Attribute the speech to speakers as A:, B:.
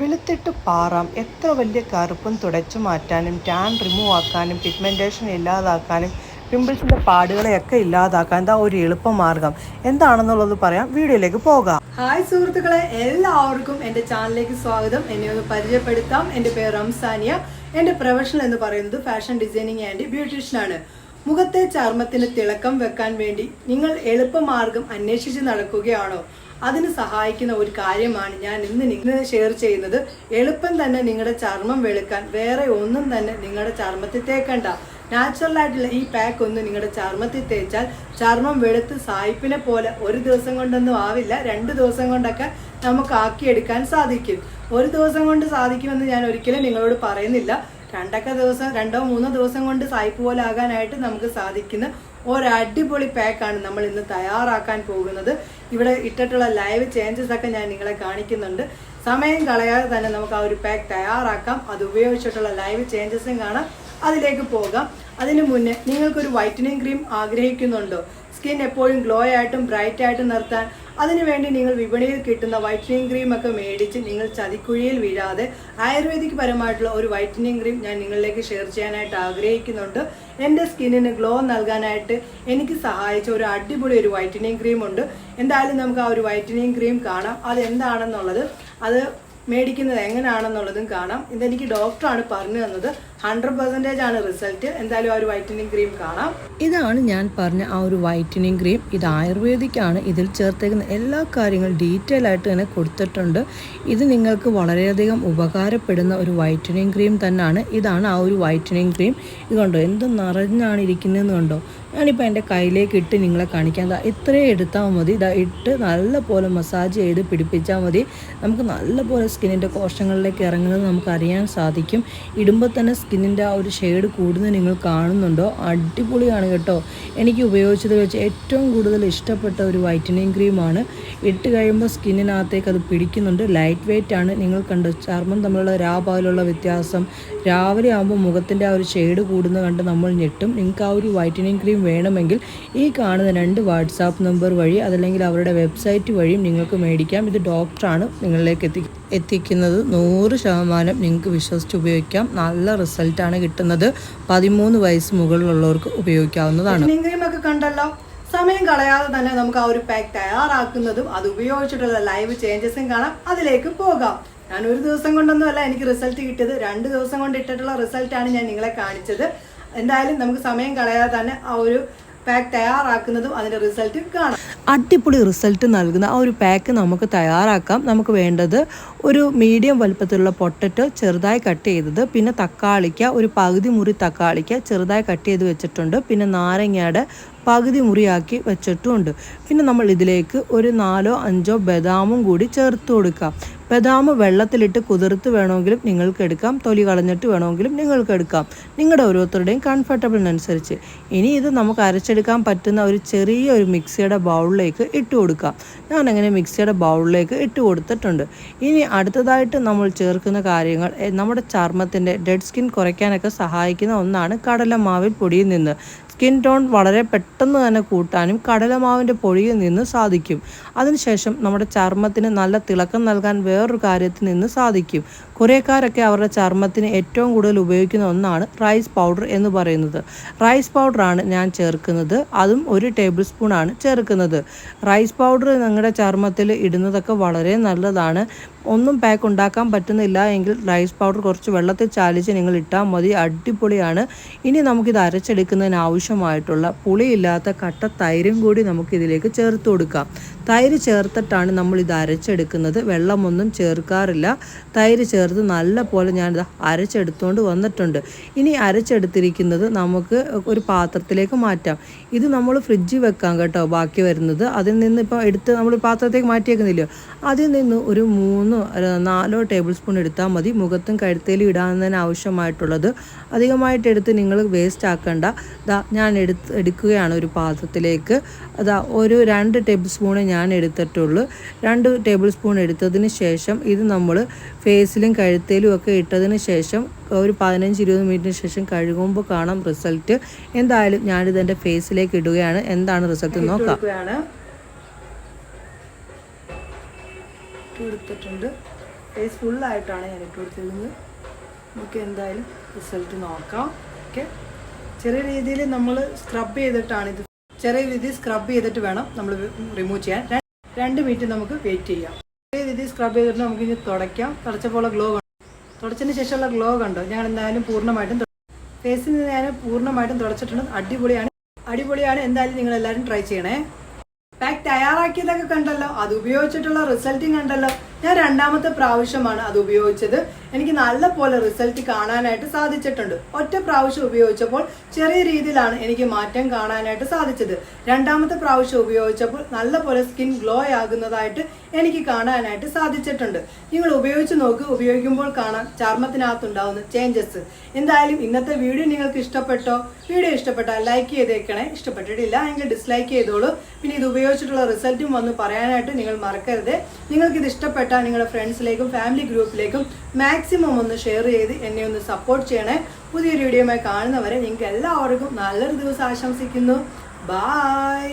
A: വെളുത്തിട്ട് പാറാം. എത്ര വലിയ കറുപ്പും തുടച്ചു മാറ്റാനും ടാൻ റിമൂവ് ആക്കാനും പിഗ്മെന്റേഷൻ ഇല്ലാതാക്കാനും പിമ്പിൾസിന്റെ പാടുകളെയൊക്കെ ഇല്ലാതാക്കാൻ എന്താ ഒരു എളുപ്പമാർഗം എന്താണെന്നുള്ളത് പറയാം. വീഡിയോയിലേക്ക് പോകാം.
B: ഹായ് സുഹൃത്തുക്കളെ എല്ലാവർക്കും എന്റെ ചാനലിലേക്ക് സ്വാഗതം. എന്നെ ഒന്ന് പരിചയപ്പെടുത്താം. എന്റെ പേര് റംസാനിയ. എന്റെ പ്രൊഫഷൻ എന്ന് പറയുന്നത് ഫാഷൻ ഡിസൈനിങ് ആൻഡ് ബ്യൂട്ടീഷ്യനാണ് മുഖത്തെ ചർമ്മത്തിന് തിളക്കം വെക്കാൻ വേണ്ടി നിങ്ങൾ എളുപ്പമാർഗം അന്വേഷിച്ച് നടക്കുകയാണോ? അതിന് സഹായിക്കുന്ന ഒരു കാര്യമാണ് ഞാൻ ഇന്ന് നിങ്ങൾ ഷെയർ ചെയ്യുന്നത്. എളുപ്പം തന്നെ നിങ്ങളുടെ ചർമ്മം വെളുക്കാൻ വേറെ ഒന്നും തന്നെ നിങ്ങളുടെ ചർമ്മത്തിൽ തേക്കണ്ട. നാച്ചുറൽ ആയിട്ടുള്ള ഈ പാക്ക് ഒന്ന് നിങ്ങളുടെ ചർമ്മത്തിൽ തേച്ചാൽ ചർമ്മം വെളുത്ത് സായിപ്പിനെ പോലെ ഒരു ദിവസം കൊണ്ടൊന്നും ആവില്ല രണ്ട് ദിവസം കൊണ്ടൊക്കെ നമുക്ക് ആക്കിയെടുക്കാൻ സാധിക്കും. ഒരു ദിവസം കൊണ്ട് സാധിക്കുമെന്ന് ഞാൻ ഒരിക്കലും നിങ്ങളോട് പറയുന്നില്ല. രണ്ടൊക്കെ ദിവസം രണ്ടോ മൂന്നോ ദിവസം കൊണ്ട് സായിപ്പ് പോലെ ആകാനായിട്ട് നമുക്ക് സാധിക്കുന്ന ഒരു അടിപൊളി പാക്കാണ് നമ്മൾ ഇന്ന് തയ്യാറാക്കാൻ പോകുന്നത്. ഇവിടെ ഇട്ടിട്ടുള്ള ലൈവ് ചേഞ്ചസ് ഒക്കെ ഞാൻ നിങ്ങളെ കാണിക്കുന്നുണ്ട്. സമയം കളയാതെ തന്നെ നമുക്ക് ആ ഒരു പാക്ക് തയ്യാറാക്കാം. അത് ഉപയോഗിച്ചിട്ടുള്ള ലൈവ് ചേഞ്ചസും കാണാം. അതിലേക്ക് പോകാം. അതിനു മുന്നേ നിങ്ങൾക്കൊരു വൈറ്റനിങ് ക്രീം ആഗ്രഹിക്കുന്നുണ്ടോ? സ്കിൻ എപ്പോഴും ഗ്ലോ ആയിട്ടും ബ്രൈറ്റ് ആയിട്ടും നിർത്താൻ അതിനുവേണ്ടി നിങ്ങൾ വിപണിയിൽ കിട്ടുന്ന വൈറ്റനിങ് ക്രീം ഒക്കെ മേടിച്ച് നിങ്ങൾ ചതിക്കുഴിയിൽ വീഴാതെ ആയുർവേദിക് പരമായിട്ടുള്ള ഒരു വൈറ്റനിങ് ക്രീം ഞാൻ നിങ്ങളിലേക്ക് ഷെയർ ചെയ്യാനായിട്ട് ആഗ്രഹിക്കുന്നുണ്ട്. എന്റെ സ്കിന്നിന് ഗ്ലോ നൽകാനായിട്ട് എനിക്ക് സഹായിച്ച ഒരു അടിപൊളി ഒരു വൈറ്റനിങ് ക്രീം ഉണ്ട്. എന്തായാലും നമുക്ക് ആ ഒരു വൈറ്റനിങ് ക്രീം കാണാം. അത് എന്താണെന്നുള്ളത് അത് മേടിക്കുന്നത് എങ്ങനെയാണെന്നുള്ളതും കാണാം. ഇതെനിക്ക് ഡോക്ടറാണ് പറഞ്ഞു തന്നത്. ഹൺഡ്രഡ് പെർസെന്റേജ് ആണ് റിസൾട്ട് എന്തായാലും ആ ഒരു വൈറ്റനിങ് ക്രീം കാണാം.
A: ഇതാണ് ഞാൻ പറഞ്ഞ ആ ഒരു വൈറ്റനിങ് ക്രീം ഇത് ആയുർവേദിക്കാണ്. ഇതിൽ ചേർത്തേക്കുന്ന എല്ലാ കാര്യങ്ങളും ഡീറ്റെയിൽ ആയിട്ട് തന്നെ കൊടുത്തിട്ടുണ്ട്. ഇത് നിങ്ങൾക്ക് വളരെയധികം ഉപകാരപ്പെടുന്ന ഒരു വൈറ്റനിങ് ക്രീം തന്നെയാണ്. ഇതാണ് ആ ഒരു വൈറ്റനിങ് ക്രീം ഇത് കണ്ടോ? എന്ത് നിറഞ്ഞാണ് ഇരിക്കുന്നതെന്ന് കണ്ടോ? ഞാനിപ്പോൾ എന്റെ കയ്യിലേക്ക് ഇട്ട് നിങ്ങളെ കാണിക്കാൻ ഇത്രയും എടുത്താൽ മതി. ഇതാ ഇട്ട് നല്ലപോലെ മസാജ് ചെയ്ത് പിടിപ്പിച്ചാൽ മതി. നമുക്ക് നല്ലപോലെ സ്കിന്നിന്റെ കോശങ്ങളിലേക്ക് ഇറങ്ങുന്നത് നമുക്ക് അറിയാൻ സാധിക്കും. ഇടുമ്പോൾ തന്നെ സ്കിന്നിന്റെ ആ ഒരു ഷെയ്ഡ് കൂടുന്നത് നിങ്ങൾ കാണുന്നുണ്ടോ? അടിപൊളിയാണ് കേട്ടോ. എനിക്ക് ഉപയോഗിച്ചത് വെച്ച് ഏറ്റവും കൂടുതൽ ഇഷ്ടപ്പെട്ട ഒരു വൈറ്റനിങ് ക്രീമാണ്. ഇട്ട് കഴിയുമ്പോൾ സ്കിന്നിനകത്തേക്ക് അത് പിടിക്കുന്നുണ്ട്. ലൈറ്റ് വെയിറ്റ് ആണ്. നിങ്ങൾ കണ്ട് ചർമ്മം തമ്മിലുള്ള രാപാലുള്ള വ്യത്യാസം. രാവിലെ ആകുമ്പോൾ മുഖത്തിന്റെ ആ ഒരു ഷെയ്ഡ് കൂടുന്നത് കണ്ട് നമ്മൾ ഞെട്ടും. നിങ്ങൾക്ക് ആ ഒരു വൈറ്റനിങ് ക്രീം വേണമെങ്കിൽ ഈ കാണുന്ന രണ്ട് വാട്സാപ്പ് നമ്പർ വഴി അതല്ലെങ്കിൽ അവരുടെ വെബ്സൈറ്റ് വഴിയും നിങ്ങൾക്ക് മേടിക്കാം. ഇത് ഡോക്ടറാണ് നിങ്ങളിലേക്ക് എത്തി എത്തിക്കുന്നത് നൂറ് ശതമാനം നിങ്ങൾക്ക് വിശ്വസിച്ച് ഉപയോഗിക്കാം. നല്ല റിസൾട്ടാണ് കിട്ടുന്നത്. പതിമൂന്ന് വയസ്സ് മുകളിലുള്ളവർക്ക് ഉപയോഗിക്കാവുന്നതാണ്.
B: കണ്ടല്ലോ? സമയം കളയാതെ തന്നെ നമുക്ക് ആ ഒരു പാക്ക് തയ്യാറാക്കുന്നതും അത് ഉപയോഗിച്ചിട്ടുള്ള ലൈവ് ചേഞ്ചസും കാണാം. അതിലേക്ക് പോകാം. ഞാൻ ഒരു ദിവസം കൊണ്ടൊന്നുമല്ല എനിക്ക് റിസൾട്ട് കിട്ടിയത്. രണ്ട് ദിവസം കൊണ്ട് ഇട്ടിട്ടുള്ള റിസൾട്ടാണ് ഞാൻ നിങ്ങളെ കാണിച്ചത്. എന്തായാലും നമുക്ക് സമയം കളയാതെ തന്നെ ആ ഒരു പാക്ക് തയ്യാറാക്കുന്നതും അതിന്റെ റിസൾട്ട് കാണാം.
A: അടിപൊളി റിസൾട്ട് നൽകുന്ന ആ ഒരു പാക്ക് നമുക്ക് തയ്യാറാക്കാം. നമുക്ക് വേണ്ടത് ഒരു മീഡിയം വലുപ്പത്തിലുള്ള പൊട്ടറ്റോ ചെറുതായി കട്ട് ചെയ്തത് പിന്നെ തക്കാളിക്ക ഒരു പകുതി മുറി തക്കാളിക്ക ചെറുതായി കട്ട് ചെയ്ത് വെച്ചിട്ടുണ്ട് പിന്നെ നാരങ്ങയുടെ പകുതി മുറിയാക്കി വെച്ചിട്ടുമുണ്ട് പിന്നെ നമ്മൾ ഇതിലേക്ക് ഒരു നാലോ അഞ്ചോ ബദാമും കൂടി ചേർത്ത് കൊടുക്കാം. ബദാം വെള്ളത്തിലിട്ട് കുതിർത്ത് വേണമെങ്കിലും നിങ്ങൾക്ക് എടുക്കാം. തൊലി കളഞ്ഞിട്ട് വേണമെങ്കിലും നിങ്ങൾക്ക് എടുക്കാം. നിങ്ങളുടെ ഓരോരുത്തരുടെയും കംഫർട്ടബിളിനനുസരിച്ച് ഇനി ഇത് നമുക്ക് അരച്ചെടുക്കാൻ പറ്റുന്ന ഒരു ചെറിയ ഒരു മിക്സിയുടെ ബൗളിലേക്ക് ഇട്ട് കൊടുക്കാം. ഞാൻ അങ്ങനെ മിക്സിയുടെ ബൗളിലേക്ക് ഇട്ട് കൊടുത്തിട്ടുണ്ട്. ഇനി അടുത്തതായിട്ട് നമ്മൾ ചേർക്കുന്ന കാര്യങ്ങൾ നമ്മുടെ ചർമ്മത്തിന്റെ ഡെഡ് സ്കിൻ കുറയ്ക്കാനൊക്കെ സഹായിക്കുന്ന ഒന്നാണ് കടലമാവിൽ പൊടിയിൽ നിന്ന്. സ്കിൻ ടോൺ വളരെ പെട്ടെന്ന് തന്നെ കൂട്ടാനും കടലമാവിന്റെ പൊടിയിൽ നിന്ന് സാധിക്കും. അതിനുശേഷം നമ്മുടെ ചർമ്മത്തിന് നല്ല തിളക്കം നൽകാൻ വേറൊരു കാര്യത്തിൽ നിന്ന് സാധിക്കും. കുറേക്കാരൊക്കെ അവരുടെ ചർമ്മത്തിന് ഏറ്റവും കൂടുതൽ ഉപയോഗിക്കുന്ന ഒന്നാണ് റൈസ് പൗഡർ എന്ന് പറയുന്നത്. റൈസ് പൗഡറാണ് ഞാൻ ചേർക്കുന്നത്. അതും ഒരു ടേബിൾ സ്പൂണാണ് ചേർക്കുന്നത്. റൈസ് പൗഡർ നിങ്ങളുടെ ചർമ്മത്തിൽ ഇടുന്നതൊക്കെ വളരെ നല്ലതാണ്. ഒന്നും പാക്ക് ഉണ്ടാക്കാൻ പറ്റുന്നില്ല എങ്കിൽ റൈസ് പൗഡർ കുറച്ച് വെള്ളത്തിൽ ചാലിച്ച് നിങ്ങൾ ഇട്ടാൽ മതി. അടിപൊളിയാണ്. ഇനി നമുക്കിത് അരച്ചെടുക്കുന്നതിന് ആവശ്യമായിട്ടുള്ള പുളിയില്ലാത്ത കട്ട തൈരും കൂടി നമുക്കിതിലേക്ക് ചേർത്ത് കൊടുക്കാം. തൈര് ചേർത്തിട്ടാണ് നമ്മൾ ഇത് അരച്ചെടുക്കുന്നത്. വെള്ളമൊന്നും ചേർക്കാറില്ല. തൈര് ചേർത്ത് നല്ല പോലെ ഞാനിത് അരച്ചെടുത്തുകൊണ്ട് വന്നിട്ടുണ്ട്. ഇനി അരച്ചെടുത്തിരിക്കുന്നത് നമുക്ക് ഒരു പാത്രത്തിലേക്ക് മാറ്റാം. ഇത് നമ്മൾ ഫ്രിഡ്ജിൽ വെക്കാം കേട്ടോ ബാക്കി വരുന്നത്. അതിൽ നിന്ന് ഇപ്പോൾ എടുത്ത് നമ്മൾ പാത്രത്തേക്ക് മാറ്റിയേക്കുന്നില്ലയോ? അതിൽ നിന്ന് ഒരു മൂന്നോ അല്ല, നാലോ ടേബിൾ സ്പൂൺ എടുത്താൽ മതി. മുഖത്തും കഴുത്തേലും ഇടാവുന്നതിന് ആവശ്യമായിട്ടുള്ളത്. അധികമായിട്ട് എടുത്ത് നിങ്ങൾ വേസ്റ്റ് ആക്കണ്ട. ദാ ഞാൻ എടുത്ത് എടുക്കുകയാണ് ഒരു പാത്രത്തിലേക്ക്. അതാ ഒരു രണ്ട് ടേബിൾ സ്പൂണ് ഞാൻ എടുത്തിട്ടുള്ളൂ. രണ്ട് ടേബിൾ സ്പൂൺ എടുത്തതിന് ശേഷം ഇത് നമ്മൾ ഫേസിലും കഴുത്തേലും ഒക്കെ ഇട്ടതിന് ശേഷം ഒരു പതിനഞ്ച് ഇരുപത് മിനിറ്റിന് ശേഷം കഴുകുമ്പോൾ കാണാം റിസൾട്ട്. എന്തായാലും ഞാനിത് എന്റെ ഫേസിലേക്ക് ഇടുകയാണ്. എന്താണ് റിസൾട്ട് നോക്കാം.
B: കൊടുത്തിട്ടുണ്ട് ഫേസ് ഫുള്ളായിട്ടാണ് ഞാൻ ഇട്ട് കൊടുത്തിരുന്നത്. നമുക്ക് എന്തായാലും റിസൾട്ട് നോക്കാം. ഓക്കെ ചെറിയ രീതിയിൽ നമ്മൾ സ്ക്രബ് ചെയ്തിട്ടാണ് ഇത് ചെറിയ രീതിയിൽ സ്ക്രബ് ചെയ്തിട്ട് വേണം നമ്മൾ റിമൂവ് ചെയ്യാൻ. രണ്ട് മിനിറ്റ് നമുക്ക് വെയിറ്റ് ചെയ്യാം. ചെറിയ രീതിയിൽ സ്ക്രബ് ചെയ്തിട്ട് നമുക്ക് ഇനി തുടയ്ക്കാം. തുടച്ചപ്പോൾ ഗ്ലോ കണ്ടു? തുടച്ചതിന് ശേഷമുള്ള ഗ്ലോ കണ്ടോ? ഞാൻ എന്തായാലും പൂർണമായിട്ടും ഫേസിൽ നിന്ന് ഞാൻ പൂർണമായിട്ടും തുടച്ചിട്ടുണ്ട്. അടിപൊളിയാണ്. അടിപൊളിയാണ്. എന്തായാലും നിങ്ങൾ എല്ലാവരും ട്രൈ ചെയ്യണേ. പാക്ക് തയ്യാറാക്കിയതൊക്കെ കണ്ടല്ലോ അത് ഉപയോഗിച്ചിട്ടുള്ള റിസൾട്ടും കണ്ടല്ലോ. ഞാൻ രണ്ടാമത്തെ പ്രാവശ്യമാണ് അത് ഉപയോഗിച്ചത്. എനിക്ക് നല്ല പോലെ റിസൾട്ട് കാണാനായിട്ട് സാധിച്ചിട്ടുണ്ട്. ഒറ്റ പ്രാവശ്യം ഉപയോഗിച്ചപ്പോൾ ചെറിയ രീതിയിലാണ് എനിക്ക് മാറ്റം കാണാനായിട്ട് സാധിച്ചത്. രണ്ടാമത്തെ പ്രാവശ്യം ഉപയോഗിച്ചപ്പോൾ നല്ല പോലെ സ്കിൻ ഗ്ലോ ആകുന്നതായിട്ട് എനിക്ക് കാണാനായിട്ട് സാധിച്ചിട്ടുണ്ട്. നിങ്ങൾ ഉപയോഗിച്ച് നോക്ക്. ഉപയോഗിക്കുമ്പോൾ കാണാം. ചർമ്മത്തിനകത്തുണ്ടാവുന്ന ചേഞ്ചസ് എന്തായാലും ഇന്നത്തെ വീഡിയോ നിങ്ങൾക്ക് ഇഷ്ടപ്പെട്ടോ? വീഡിയോ ഇഷ്ടപ്പെട്ടാൽ ലൈക്ക് ചെയ്തേക്കണേ. ഇഷ്ടപ്പെട്ടിട്ടില്ല എങ്കിൽ ഡിസ്ലൈക്ക് ചെയ്തോളൂ. പിന്നെ ഇത് ഉപയോഗിച്ചിട്ടുള്ള റിസൾട്ടും വന്ന് പറയാനായിട്ട് നിങ്ങൾ മറക്കരുത്. നിങ്ങൾക്ക് ഇത് ഇഷ്ടപ്പെട്ടാൽ നിങ്ങളുടെ ഫ്രണ്ട്സിലേക്കും ഫാമിലി ഗ്രൂപ്പിലേക്കും മാക്സിമം ഒന്ന് ഷെയർ ചെയ്ത് എന്നെ ഒന്ന് സപ്പോർട്ട് ചെയ്യണേ. പുതിയൊരു വീഡിയോയുമായി കാണുന്നവരെ നിങ്ങൾക്ക് എല്ലാവർക്കും നല്ലൊരു ദിവസം ആശംസിക്കുന്നു. ബായ്